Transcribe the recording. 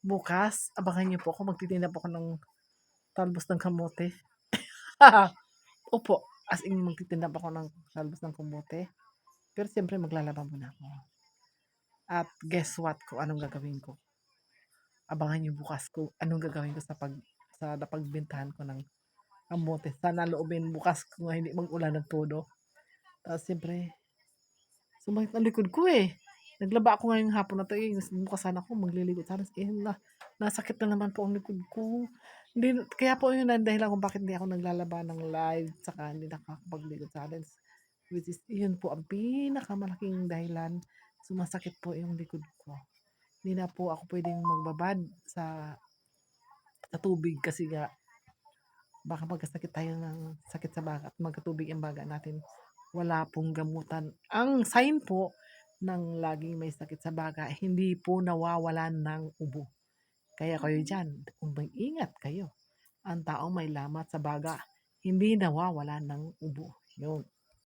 bukas, abangan niyo po ako. Magtitinda po ako ng talbos ng kamote. Opo, as in magtitinda po ako ng talbos ng kamote. Pero siyempre maglalaba muna ako. At guess what kung anong gagawin ko. Abangan niyo bukas kung anong gagawin ko sa pag sa napagbentahan ko ng kamote. Sana loobin bukas kung hindi mag-ulan ng todo. Tapos siyempre, sumakit ang likod ko eh. Naglaba ako ngayong hapon na to eh. Bukas sana ako magliligo. Sana eh, na, nasakit na naman po ang likod ko. Hindi, kaya po yun ang dahilan kung bakit hindi ako naglalaba ng live. Saka hindi nakakapagligo sana. Which is, yun po ang pinakamalaking dahilan. Sumasakit po yung likod ko. Hindi na po ako pwedeng magbabad sa sa tubig kasi nga baka magkasakit tayo ng sakit sa baga at magkatubig ang baga natin. Wala pong gamutan. Ang sign po ng laging may sakit sa baga, hindi po nawawalan ng ubo. Kaya kayo dyan, kung mag-ingat kayo, ang taong may lamat sa baga, hindi nawawalan ng ubo. Yun.